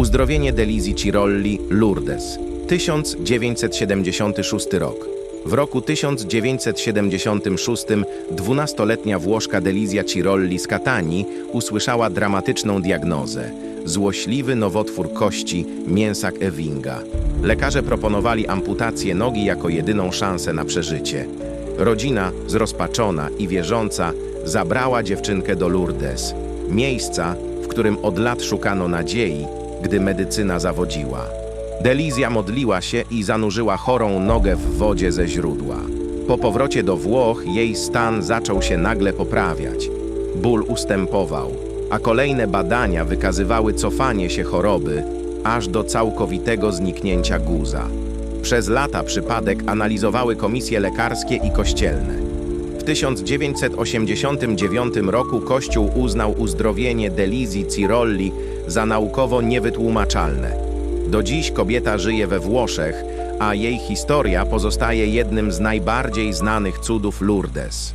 Uzdrowienie Delizji Cirolli Lourdes 1976 rok. W roku 1976 dwunastoletnia Włoszka Delizja Cirolli z Catanii usłyszała dramatyczną diagnozę złośliwy nowotwór kości mięsak Ewinga. Lekarze proponowali amputację nogi jako jedyną szansę na przeżycie. Rodzina, zrozpaczona i wierząca, zabrała dziewczynkę do Lourdes, miejsca, w którym od lat szukano nadziei, gdy medycyna zawodziła. Delizja modliła się i zanurzyła chorą nogę w wodzie ze źródła. Po powrocie do Włoch jej stan zaczął się nagle poprawiać. Ból ustępował, a kolejne badania wykazywały cofanie się choroby aż do całkowitego zniknięcia guza. Przez lata przypadek analizowały komisje lekarskie i kościelne. W 1989 roku Kościół uznał uzdrowienie Delizji Cirolli za naukowo niewytłumaczalne. Do dziś kobieta żyje we Włoszech, a jej historia pozostaje jednym z najbardziej znanych cudów Lourdes.